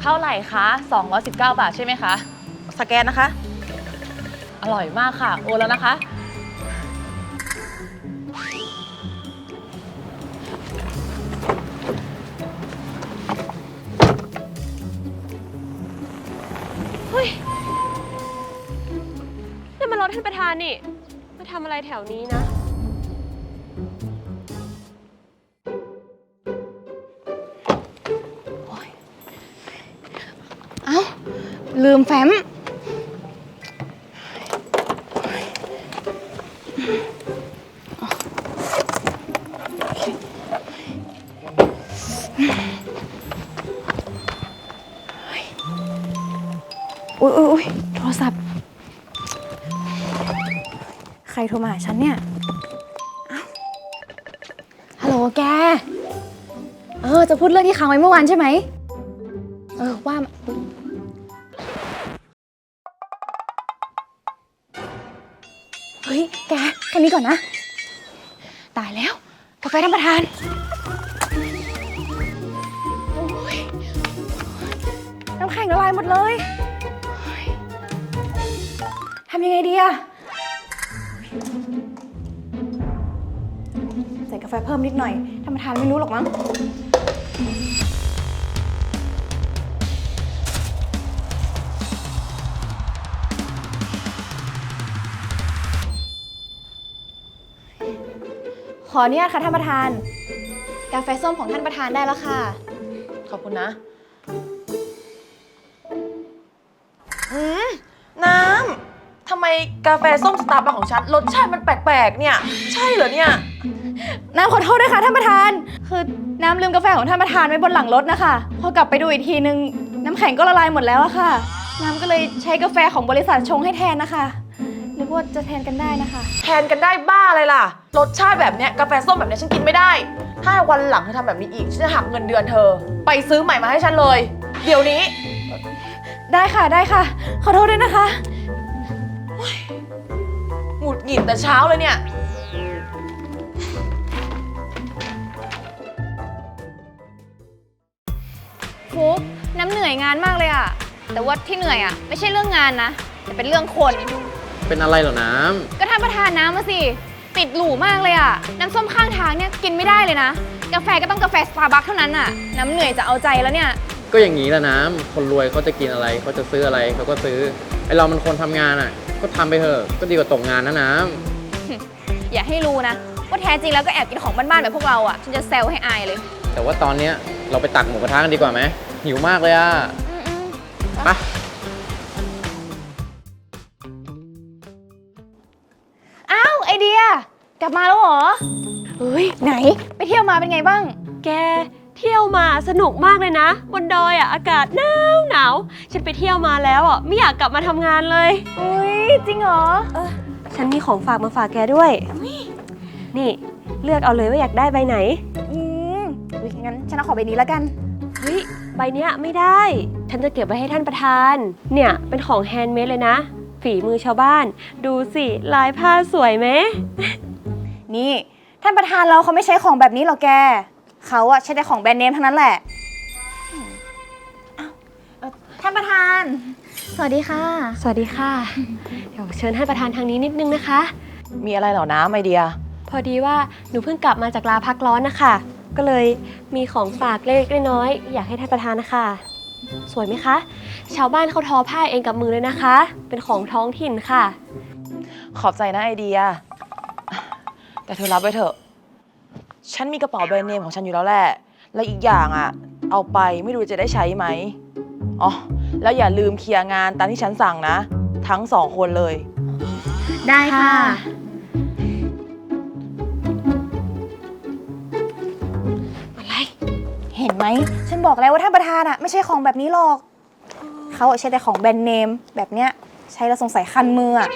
เท่าไหร่คะ 219 บาทใช่ไหมคะ สแกนนะคะ อร่อยมากค่ะ โอนแล้วนะคะนั่นมันรถท่านประธานนี่ มาทำอะไรแถวนี้นะ มแฟ้ม อุ้ยอุ้ยอุ้ยโทรศัพท์ ใครโทรมาหาฉันเนี่ยเอ้าฮัลโหลแก เออ จะพูดเรื่องที่ค้างไว้เมื่อวานใช่ไหม ท่านประธาน น้ำแข็งละลายหมดเลยเฮ้ยทำยังไงดีอะใส่กาแฟเพิ่มนิดหน่อยท่านประธานไม่รู้หรอกมั้ง ออนุญาตค่ะท่านประธาน กาแฟส้มของท่านประธานได้แล้วค่ะ ขอบคุณนะ อืม น้ำ ทำไมกาแฟส้มสตาร์บัคของฉัน รสชาติมันแปลกๆ เนี่ย ใช่เหรอเนี่ย น้ำขอโทษด้วยค่ะท่านประธาน คือน้ำลืมกาแฟของท่านประธานไว้บนหลังรถนะคะ พอกลับไปดูอีกทีนึง น้ำแข็งก็ละลายหมดแล้วอะค่ะ น้ำก็เลยใช้กาแฟของบริษัทชงให้แทนนะคะนึก ว่าจะแทนกันได้นะคะ แทนกันได้บ้าอะไรล่ะ รสชาติแบบเนี้ยกาแฟส้มแบบเนี้ยฉันกินไม่ได้ ถ้าวันหลังเธอทำแบบนี้อีก ฉันจะหักเงินเดือนเธอ ไปซื้อใหม่มาให้ฉันเลย เดี๋ยวนี้ ได้ค่ะได้ค่ะ ขอโทษด้วยนะคะ หงุดหงิดแต่เช้าเลยเนี่ย ฟุกน้ำเหนื่อยงานมากเลยอะแต่ว่าที่เหนื่อยอะไม่ใช่เรื่องงานนะแต่เป็นเรื่องคน เป็นอะไรเหรอน้ก็ท่านประธานน้ำมาสิ ติดหรูมากเลยอะน้ำส้มข้างทางเนี่ยกินไม่ได้เลยนะ กาแฟก็ต้องกาแฟสตาร์บัคเท่านั้นอะน้ำเหนื่อยจะเอาใจแล้วเนี่ยำก็อย่างนี้แหละน้ำคนรวยเขาจะกินอะไรเขาจะซื้ออะไรเขาก็ซื้อไอเรามันคนทำงานอะ ก็ทำไปเถอะก็ดีกว่าตกงานนะน้อย่าให้รู้นะ ว่าแท้จริงแล้วก็แอบกินของบ้านๆแบบพวกเราอะฉันจะเซลให้อายเลยำแต่ว่าตอนเนี้ยเราไปตักหมูกระทะกันดีกว่าไหมหิวมากเลยอะอืมไปๆอ้าวไอ เดีย กลับมาแล้วเหรอ เฮ้ย ไหน ไปเที่ยวมาเป็นไงบ้าง แกเที่ยวมาสนุกมากเลยนะ บนดอยอะอากาศหนาวหนาวฉันไปเที่ยวมาแล้วอะไม่อยากกลับมาทำงานเลยอุ้ยจริงเหรอฉันมีของฝากมาฝากแกด้วย นี่ เลือกเอาเลยว่าอยากได้ใบไหน อืมอุ๊ยงั้นฉันเอาขอใบนี้แล้วกันเฮ้ยใบเนี้ยไม่ได้ ฉันจะเก็บไว้ให้ท่านประธาน เนี่ยเป็นของแฮนด์เมดเลยนะ ฝีมือชาวบ้าน ดูสิลายผ้าสวยไหม นี่ ท่านประธานเราเขาไม่ใช้ของแบบนี้หรอกแก เขาอะใช้แต่ของแบรนด์เนมทั้งนั้นแหละอ้าวเอ่อท่านประธาน สวัสดีค่ะ สวัสดีค่ะ เดี๋ยวเชิญท่านประธานทางนี้นิดนึงนะคะ มีอะไรเหรอน้ำไอเดีย พอดีว่าหนูเพิ่งกลับมาจากลาพักร้อนนะคะ ก็เลยมีของฝากเล็กๆน้อยๆอยากให้ท่านประธานนะคะ สวยไหมคะ ชาวบ้านเขาทอผ้าเองกับมือเลยนะคะ เป็นของท้องถิ่นค่ะ ขอบใจนะไอเดีย แต่เธอรับไว้เถอะ ฉันมีกระเป๋าแบรนด์เนมของฉันอยู่แล้วแหละ และอีกอย่างอะเอาไปไม่รู้จะได้ใช้ไหม อ๋อ แล้วอย่าลืมเคลียร์งานตามที่ฉันสั่งนะ ทั้งสองคนเลย ได้ค่ะ ไหม ฉันบอกแล้วว่าท่านประธานอะไม่ใช่ของแบบนี้หรอก เขาอะใช้แต่ของแบรนด์เนมแบบเนี้ยใช้แล้วสงสัยคันมืออะ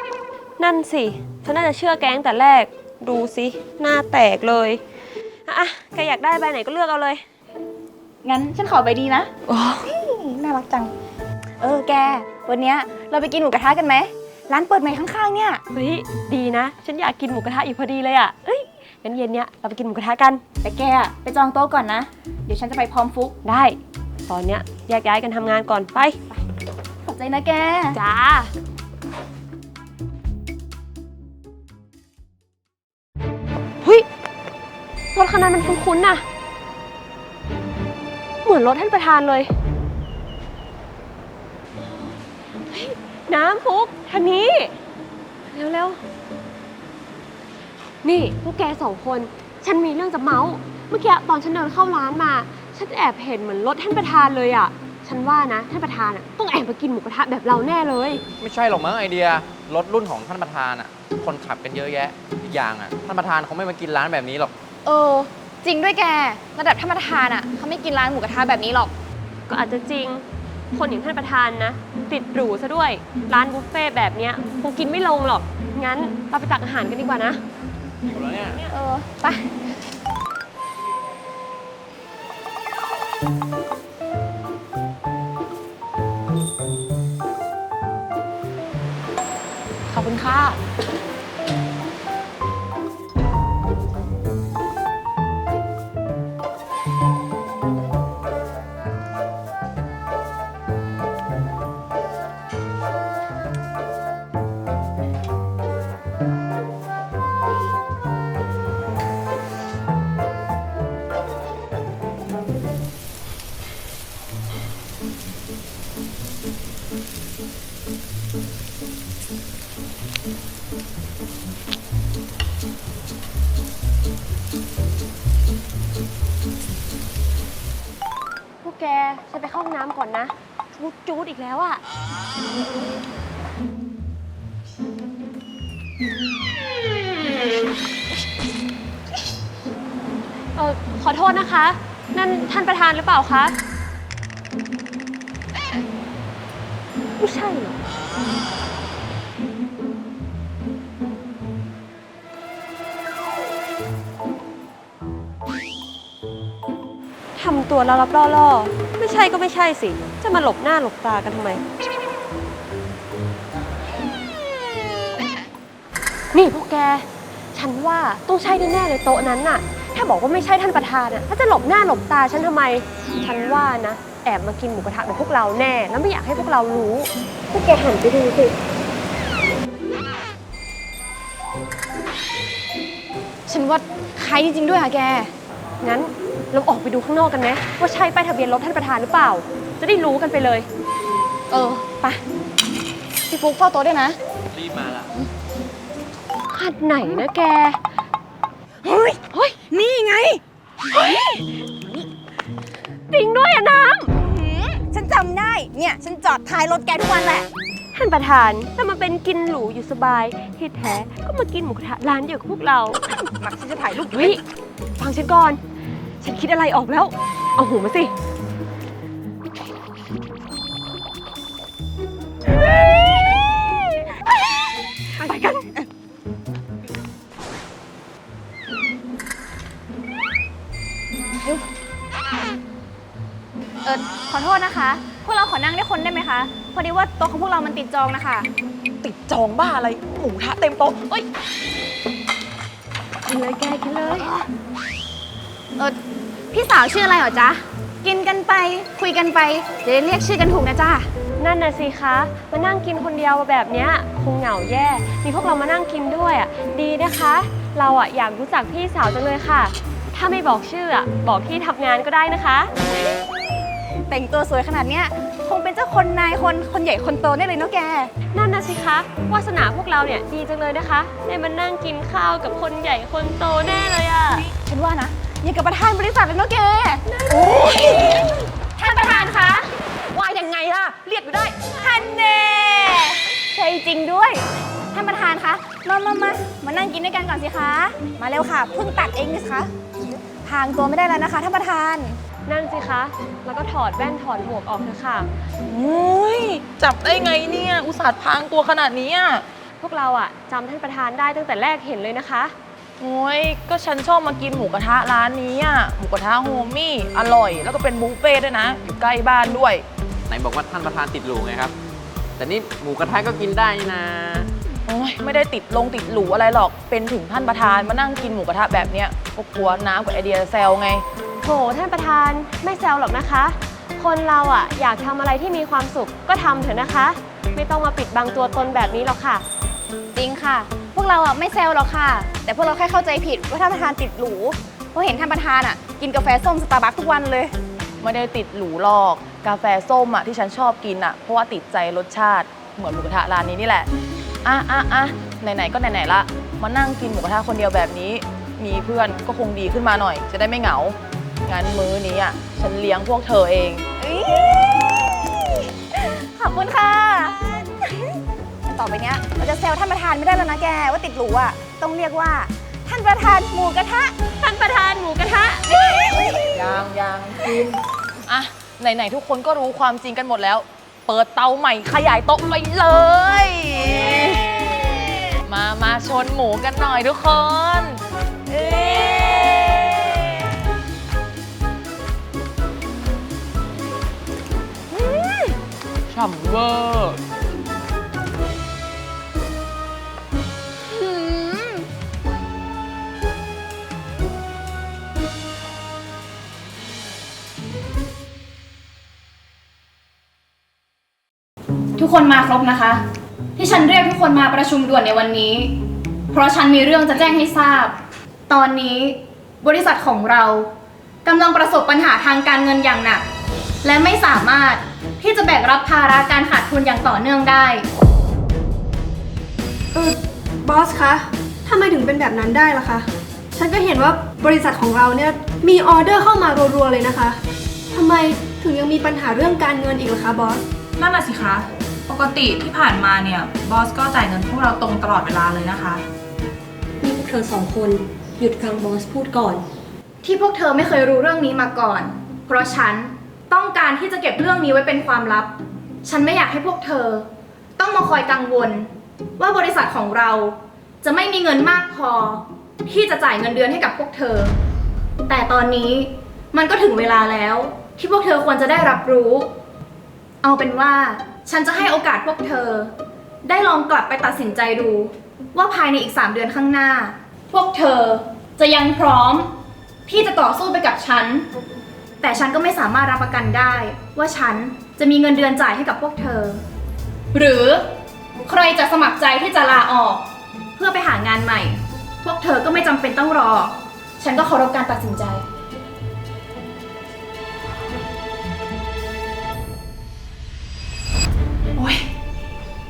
นั่นสิ ฉันน่าจะเชื่อแกตั้งแต่แรก ดูสิ หน้าแตกเลย อะอะแกอยากได้ใบไหนก็เลือกเอาเลย งั้นฉันขอใบดีนะน่ารักจัง เออแก วันเนี้ยเราไปกินหมูกระทะกันไหม ร้านเปิดใหม่ข้างๆเนี่ย เฮ้ย ดีนะ ฉันอยากกินหมูกระทะอีกพอดีเลยอะ เอ้ย งั้นเย็นเนี้ยเราไปกินหมูกระทะกัน แต่แกอะไปจองโต๊ะก่อนนะ เดี๋ยวฉันจะไปพร้อมฟุก ได้ ตอนเนี้ยแยกย้ายกันทำงานก่อนไป ขอบใจนะแก จ้า เฮ้ย รถคันนั้นมันคุ้นๆน่ะ เหมือนรถท่านประธานเลย เฮ้ย น้ำฟุกทางนี้ เร็วๆ นี่พวกแกสองคน ฉันมีเรื่องจะเมาส์เมื่อกี้ตอนฉันเดินเข้าร้านมา ฉันแอบเห็นเหมือนรถท่านประธานเลยอะฉันว่านะท่านประธานอะต้องแอบมากินหมูกระทะแบบเราแน่เลย ไม่ใช่หรอกมั้งไอเดีย รถรุ่นของท่านประธานอะ คนขับกันเยอะแยะอีกอย่างอะ ท่านประธานคงไม่มากินร้านแบบนี้หรอก เออ จริงด้วยแก ระดับท่านประธานอะเขาไม่กินร้านหมูกระทะแบบนี้หรอก ก็อาจจะจริง คนอย่างท่านประธานนะ ติดหรูซะด้วย ร้านบุฟเฟ่ต์แบบเนี้ยคงกินไม่ลงหรอก งั้นเราไปตักอาหารกันดีกว่านะ อยู่แล้วเนี่ย เออไปขอบคุณค่ะ แล้วอะเออขอโทษนะคะ นั่นท่านประธานหรือเปล่าคะ ไม่ใช่เหรอทำตัวลับล่อๆ ไม่ใช่ก็ไม่ใช่สิ จะมาหลบหน้าหลบตากันทำไม นี่พวกแก ฉันว่าต้องใช่แน่ๆเลยโต๊ะนั้นน่ะ ถ้าบอกว่าไม่ใช่ท่านประธานน่ะถ้าจะหลบหน้าหลบตาฉันทำไม ฉันว่านะ แอบมากินหมูกระทะกับพวกเราแน่ แล้วไม่อยากให้พวกเรารู้ พวกแกหันไปดูสิ ฉันว่าใครจริงๆด้วยค่ะแก งั้น เราออกไปดูข้างนอกกันไหมว่าใช่ป้ายทะเบียนรถท่านประธานหรือเปล่า จะได้รู้กันไปเลย เออไปพี่ฟุ๊กเฝ้าโต๊ะด้วยนะ รีบมาละคันไหนนะแก เฮ้ย เฮ้ย นี่ไงจริงด้วยอะน้ฉันจำได้ เนี่ย ฉันจอดท้ายรถแกทุกวันแหละำท่านประธานถ้ามาเป็นกินหรูอยู่สบายที่แท้ก็มากินหมูกระทะร้านเดียวกับพวกเรา มักฉันจะถ่ายรูปเฮ้ย ฟังฉันก่อน ฉันคิดอะไรออกแล้ว เอาหูมาสิ ไปกัน เออขอโทษนะคะ พวกเราขอนั่งได้คนได้ไหมคะ พอดีว่าโต๊ะของพวกเรามันติดจองนะคะ ติดจองบ้าอะไรหมูกระทะเต็มโต๊ะเอ้ยกินเลยแกกินเลย เออพี่สาวชื่ออะไรเหรอจ๊ะ กินกันไปคุยกันไปเดี๋ยวเรียกชื่อกันถูกนะจ๊ะนั่นน่ะสิคะ มานั่งกินคนเดียวแบบเนี้ยคงเหงาแย่ มีพวกเรามานั่งกินด้วยอะ ดีนะคะ เราอะอยากรู้จักพี่สาวจังเลยค่ะ ถ้าไม่บอกชื่ออะ บอกที่ทำงานก็ได้นะคะ แต่งตัวสวยขนาดเนี้ยคงเป็นเจ้าคนนายคนคนใหญ่คนโตได้เลยเนาะแก นั่นน่ะสิคะ วาสนาพวกเราเนี่ยดีจังเลยนะคะ ได้มานั่งกินข้าวกับคนใหญ่คนโตแน่เลยอะ ฉันว่านะ อย่างกับประธานบริษัทเลยเนาะแกท่านประธานคะว่ายังไงล่ะ เรียกอยู่ได้ท่านแน่ใช่จริงด้วย ท่านประธานคะ มามามามานั่งกินด้วยกันก่อนสิคะ มาเร็วค่ะ เพิ่งตักเองนี่คะทางตัวไม่ได้แล้วนะคะท่านประธาน นั่นสิคะ แล้วก็ถอดแว่นถอดหมวกออกเถอะค่ะโอ้ยจับได้ไงเนี่ย อุตส่าห์พรางตัวขนาดนี้อะพวกเราอะจำท่านประธานได้ตั้งแต่แรกเห็นเลยนะคะ โอ้ยก็ฉันชอบมากินหมูกระทะร้านนี้อะ หมูกระทะโฮมี่ อร่อย แล้วก็เป็นบุฟเฟ่ต์ด้วยนะ อยู่ใกล้บ้านด้วย ไหนบอกว่าท่านประธานติดหรูไงครับ แต่นี่หมูกระทะก็กินได้นี่นะ โอ้ยไม่ได้ติดลงติดหรูอะไรหรอก เป็นถึงท่านประธานมานั่งกินหมูกระทะแบบเนี้ยก็กลัวน้ำกับไอเดียแซวไงโถท่านประธานไม่แซวหรอกนะคะคคนเราอะอยากทำอะไรที่มีความสุขก็ทำเถอะนะคะ ไม่ต้องมาปิดบังตัวตนแบบนี้หรอกค่ะ จริงค่ะ พวกเราอะไม่แซวหรอกค่ะ แต่พวกเราแค่เข้าใจผิดว่าท่านประธานติดหรูเพราะเห็นท่านประธานอะกินกาแฟส้มสตาร์บัคทุกวันเลย ไม่ได้ติดหรูหรอก กาแฟส้มอะที่ฉันชอบกินอะเพราะว่าติดใจรสชาติเหมือนหมูกระทะร้านนี้นี่แหละ อะอะอะไหนๆก็ไหนๆละ มานั่งกินหมูกระทะคนเดียวแบบนี้ มีเพื่อนก็คงดีขึ้นมาหน่อย จะได้ไม่เหงา งั้นมื้อนี้อะฉันเลี้ยงพวกเธอเอง ขอบคุณค่ะ ต่อไปเนี้ยเราจะแซวท่านประธานไม่ได้แล้วนะแกว่าติดหรูอะต้องเรียกว่า ท่านประธานหมูกระทะ ท่านประธานหมูกระทะยังยังกินอะไหนๆทุกคนก็รู้ความจริงกันหมดแล้ว เปิดเตาใหม่ขยายโต๊ะไปเลย มามาชนหมูกันหน่อยทุกคนเอ้อืมฉ่ำเวอร์ ทุกคนมาครบนะคะ ที่ฉันเรียกทุกคนมาประชุมด่วนในวันนี้ เพราะฉันมีเรื่องจะแจ้งให้ทราบ ตอนนี้บริษัทของเรากำลังประสบปัญหาทางการเงินอย่างหนัก และไม่สามารถที่จะแบกรับภาระการขาดทุนอย่างต่อเนื่องได้ เออบอสคะทำไมถึงเป็นแบบนั้นได้ล่ะคะ ฉันก็เห็นว่าบริษัทของเราเนี่ยมีออเดอร์เข้ามารัวๆเลยนะคะทำไมถึงยังมีปัญหาเรื่องการเงินอีกล่ะคะบอส นั่นน่ะสิคะ ปกติที่ผ่านมาเนี่ยบอสก็จ่ายเงินพวกเราตรงตลอดเวลาเลยนะคะ นี่พวกเธอสองคนหยุดฟังบอสพูดก่อน ที่พวกเธอไม่เคยรู้เรื่องนี้มาก่อน เพราะฉันต้องการที่จะเก็บเรื่องนี้ไว้เป็นความลับ ฉันไม่อยากให้พวกเธอ ต้องมาคอยกังวล ว่าบริษัทของเราจะไม่มีเงินมากพอ ที่จะจ่ายเงินเดือนให้กับพวกเธอ แต่ตอนนี้มันก็ถึงเวลาแล้ว ที่พวกเธอควรจะได้รับรู้ เอาเป็นว่า ฉันจะให้โอกาสพวกเธอ ได้ลองกลับไปตัดสินใจดู ว่าภายในอีก 3 เดือนข้างหน้า พวกเธอจะยังพร้อม ที่จะต่อสู้ไปกับฉัน แต่ฉันก็ไม่สามารถรับประกันได้ ว่าฉันจะมีเงินเดือนจ่ายให้กับพวกเธอ หรือใครจะสมัครใจที่จะลาออก เพื่อไปหางานใหม่ พวกเธอก็ไม่จำเป็นต้องรอ ฉันก็เคารพการตัดสินใจ อ๊ย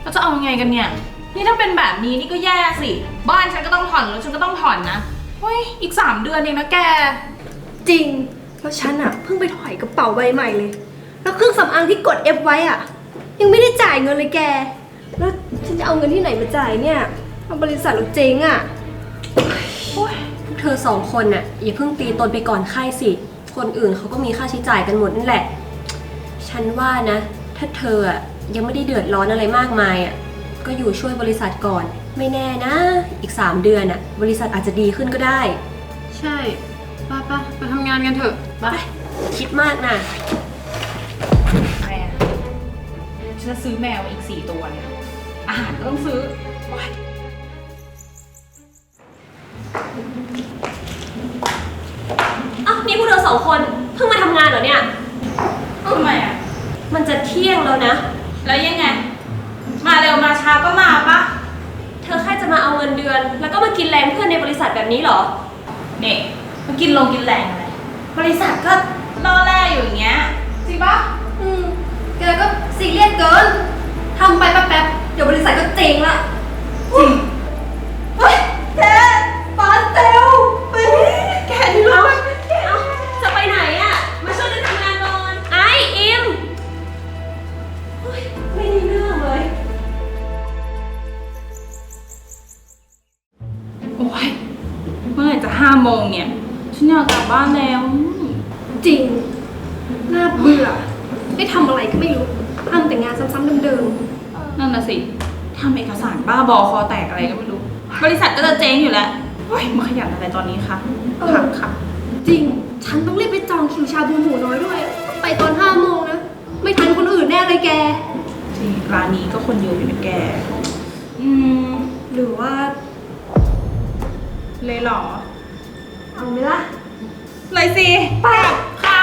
เราจะเอายังไงกันเนี่ย นี่ถ้าเป็นแบบนี้นี่ก็แย่สิ บ้านฉันก็ต้องผ่อนรถฉันก็ต้องผ่อนนะเฮ้ยอีก3เดือนเองนะแก จริง แล้วฉันอะเพิ่งไปถอยกระเป๋าใบใหม่เลย แล้วเครื่องสำอางที่กด F ไว้อะยังไม่ได้จ่ายเงินเลยแก แล้วฉันจะเอาเงินที่ไหนมาจ่ายเนี่ยเอาบริษัทเราเจ๊งอะพวกเธอสองคนน่ะอย่าเพิ่งตีตนไปก่อนค่ายสิ คนอื่นเขาก็มีค่าใช้จ่ายกันหมดนั่นแหละ ฉันว่านะ ถ้าเธออะ ยังไม่ได้เดือดร้อนอะไรมากมายอะก็อยู่ช่วยบริษัทก่อน ไม่แน่นะ อีก 3 เดือนอะ บริษัทอาจจะดีขึ้นก็ได้ ใช่ไปไปไปทำงานกันเถอะไปคิดมากนะแม่ฉันจะซื้อแมวอีก 4 ตัวเนี่ย อาหารก็ต้องซื้อโอ๊ยอ้าวนี่พวกเธอสองคน เพิ่งมาทำงานเหรอเนี่ยทำไมอะ มันจะเที่ยงแล้วนะ แล้วยังไง มาเร็วมาช้าก็มาปะเธอแค่จะมาเอาเงินเดือน แล้วก็มากินแรงเพื่อนในบริษัทแบบนี้เหรอ เนี่ยมากินลงกินแรงอะไรบริษัทก็ล่อแร่อยู่อย่างเงี้ยจริงปะอืมแกก็ซีเรียสเกินทำไปแป๊บๆเดี๋ยวบริษัทก็เจ๊งละจริงเฮ้ยแกปาเตล อ้ยเมื่อไหร่จะห้าโมงเนี่ย ฉันอยากกลับบ้านแล้ว จริง น่าเบื่อ ไม่ทำอะไรก็ไม่รู้ทำแต่งานซ้ำๆเดิมนั่นน่ะสิทำเอกสารบ้าบอคอแตกอะไรก็ไม่รู้ บริษัทก็จะเจ๊งอยู่แล้วโอ้ยมาขยันอะไรตอนนี้คะค่ะค่ะๆจริง ฉันต้องรีบไปจองคิวชาบูหมูน้อยด้วย ไปตอนห้าโมงนะ ไม่ทันคนอื่นแน่เลยแก จริงร้านนี้ก็คนเยอะอยู่นะแก อืม หรือว่า เลยเหรอ เอาไหมล่ะ เลยสิไปค่ะ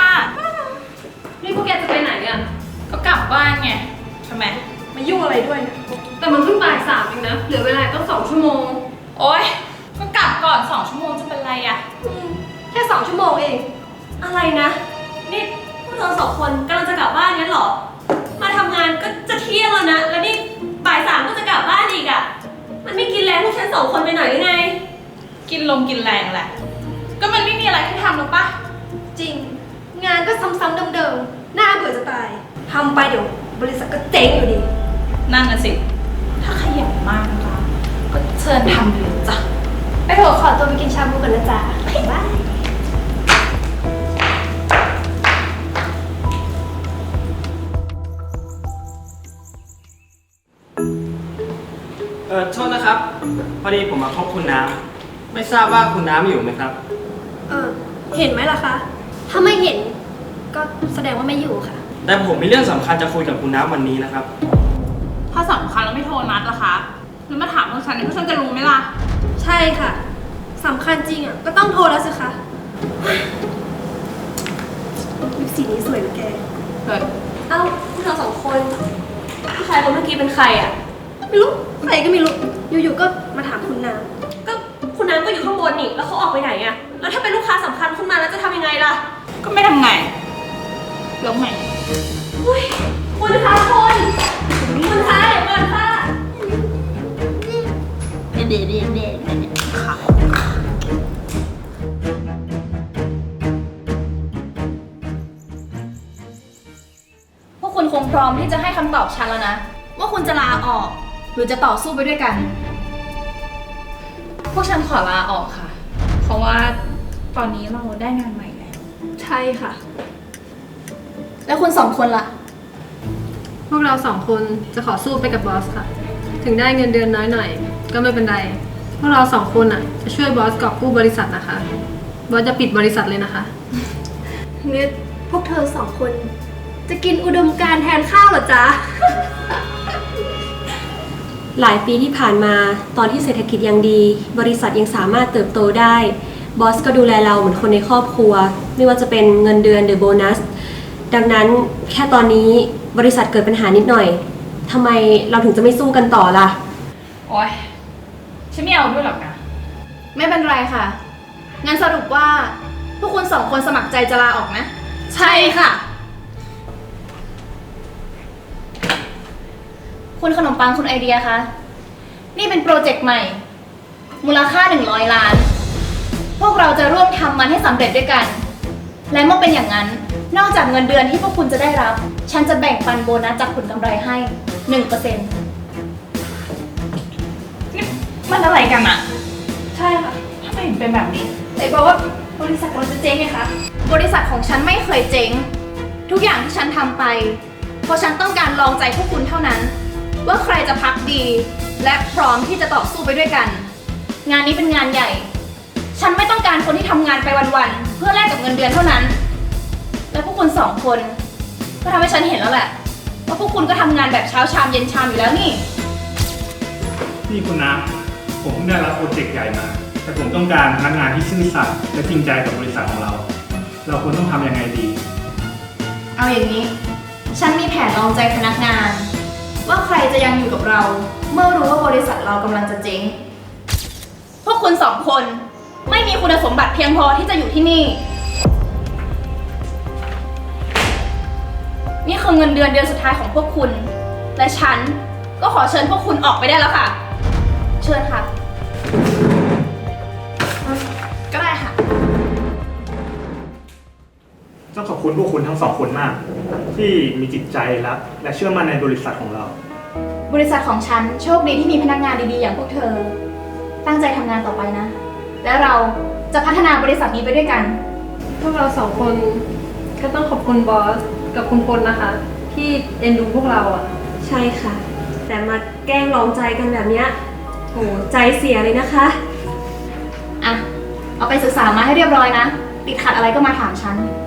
นี่พวกแกจะไปไหนบ้านไงทำไมมายุ่งอะไรด้วยเนี่ยแต่มันเพิ่งบ่ายสามเองนะ เหลือเวลาต้องสองชั่วโมง โอ๊ยก็กลับก่อนสองชั่วโมงจะเป็นไรอะแค่สองชั่วโมงเอง อะไรนะ นี่พวกเธอสองคนกำลังจะกลับบ้านงั้นเหรอ มาทำงานก็จะเที่ยงแล้วนะ แล้วนี่บ่ายสามก็จะกลับบ้านอีกอะ่ะ มันไม่กินแรงพวกฉันสองคนไปหน่อยหรือไง กินลมกินแรงแหละ ก็มันไม่มีอะไรให้ทำหรอกปะจริง งานก็ซ้ำๆเดิมๆน่าเบื่อจะตายทำไปเดี๋ยว บริษัทก็เจ๊งอยู่ดี นั่นน่ะสิ ถ้าขยันมากนะคะ ก็เชิญทำเลยจ้ะ ไปเถอะขอตัวไปกินชาบูกันนะจ๊ะบายเออโทษนะครับ พอดีผมมาพบคุณน้ำ ไม่ทราบว่าคุณน้ำอยู่ไหมครับ เออเห็นไหมล่ะคะ ถ้าไม่เห็นก็แสดงว่าไม่อยู่ค่ะ แต่ผมมีเรื่องสำคัญจะคุยกับคุณน้ำวันนี้นะครับ ถ้าสำคัญแล้วไม่โทรนัดล่ะคะหรือมาถามพวกฉันเนี่ยพวกฉันจะรู้ไหมล่ะ ใช่ค่ะสำคัญจริงอะก็ต้องโทรแล้วสิคะลิปสีนี้สวยนะแก เกิดเอ้าพวกเธอสองคนผู้ชายคนเมื่อกี้เป็นใครอะ ไม่รู้ ใครก็ไม่รู้ อยู่ๆ ก็มาถามคุณน้ก็คุณ น้ำก็อยู่ข้างบนนี่ แล้วเขาออกไปไหนอะแล้วถ้าเป็นลูกค้าสำคัญขึ้นมาแล้วจะทำยังไงล่ะก็ไม่ทำไงเรื่องใหม่อุ้ยคุณคะคุณคุณคะเดี๋ยวก่อนค่ะพวกคุณคงพร้อมที่จะให้คำตอบฉันแล้วนะ ว่าคุณจะลาออก หรือจะต่อสู้ไปด้วยกัน พวกฉันขอลาออกค่ะ เพราะว่าตอนนี้เราได้งานใหม่แล้วำใช่ค่ะ แล้วคุณสองคนล่ะ พวกเราสองคนจะขอสู้ไปกับบอสค่ะ ถึงได้เงินเดือนน้อยหน่อย ก็ไม่เป็นไร พวกเราสองคนอะจะช่วยบอสกอบกู้บริษัทนะคะ บอสจะปิดบริษัทเลยนะคะ นี่พวกเธอสองคน จะกินอุดมการณ์แทนข้าวเหรอจ๊ะ หลายปีที่ผ่านมาตอนที่เศรษฐกิจยังดี บริษัทยังสามารถเติบโตได้ บอสก็ดูแลเราเหมือนคนในครอบครัว ไม่ว่าจะเป็นเงินเดือนหรือโบนัส ดังนั้นแค่ตอนนี้บริษัทเกิดปัญหานิดหน่อยทำไมเราถึงจะไม่สู้กันต่อล่ะ โอ๊ย ฉันไม่เอาด้วยหรอกนะ ไม่เป็นไรค่ะ งั้นสรุปว่า พวกคุณสองคนสมัครใจจะลาออกไหมใช่ค่ะ คุณขนมปังคุณไอเดียคะ นี่เป็นโปรเจกต์ใหม่ มูลค่า 100 ล้าน พวกเราจะร่วมทำมันให้สำเร็จด้วยกัน และเมื่อเป็นอย่างนั้น นอกจากเงินเดือนที่พวกคุณจะได้รับ ฉันจะแบ่งปันโบนัสจากผลกำไรให้ 1%นี่มันอะไรกันอะใช่ค่ะทำไมถึงเป็นแบบนี้ไหนบอกว่าบริษัทเราจะเจ๊งไงคะ บริษัทของฉันไม่เคยเจ๊ง ทุกอย่างที่ฉันทำไป เพราะฉันต้องการลองใจพวกคุณเท่านั้น ว่าใครจะพักดี และพร้อมที่จะต่อสู้ไปด้วยกัน งานนี้เป็นงานใหญ่ ฉันไม่ต้องการคนที่ทำงานไปวันๆเพื่อแลกกับเงินเดือนเท่านั้น และพวกคุณสองคน ก็ทำให้ฉันเห็นแล้วแหละว่าพวกคุณก็ทำงานแบบเช้าชามเย็นชามอยู่แล้วนี่ นี่คุณน้ำผมเพิ่งได้รับโปรเจกต์ใหญ่มา แต่ผมต้องการพนักงานที่ซื่อสัตย์และจริงใจกับบริษัทของเรา เราควรต้องทำยังไงดี เอาอย่างนี้ ฉันมีแผนลองใจพนักงาน ว่าใครจะยังอยู่กับเรา เมื่อรู้ว่าบริษัทเรากำลังจะเจ๊ง พวกคุณสองคนไม่มีคุณสมบัติเพียงพอที่จะอยู่ที่นี่ นี่คือเงินเดือนเดือนสุดท้ายของพวกคุณ และฉันก็ขอเชิญพวกคุณออกไปได้แล้วค่ะ เชิญค่ะ ต้องขอบคุณพวกคุณทั้งสองคนมาก ที่มีจิตใจรักและเชื่อมั่นในบริษัทของเรา บริษัทของฉันโชคดีที่มีพนักงานดีๆ อย่างพวกเธอ ตั้งใจทำงานต่อไปนะ และเราจะพัฒนาบริษัทนี้ไปด้วยกัน พวกเราสองคนก็ต้องขอบคุณบอสกับคุณพลนะคะ ที่เอ็นดูพวกเราอะ ใช่ค่ะ แต่มาแกล้งลองใจกันแบบเนี้ยโหใจเสียเลยนะคะ อะ เอาไปศึกษามาให้เรียบร้อยนะ ติดขัดอะไรก็มาถามฉันไปได้ละ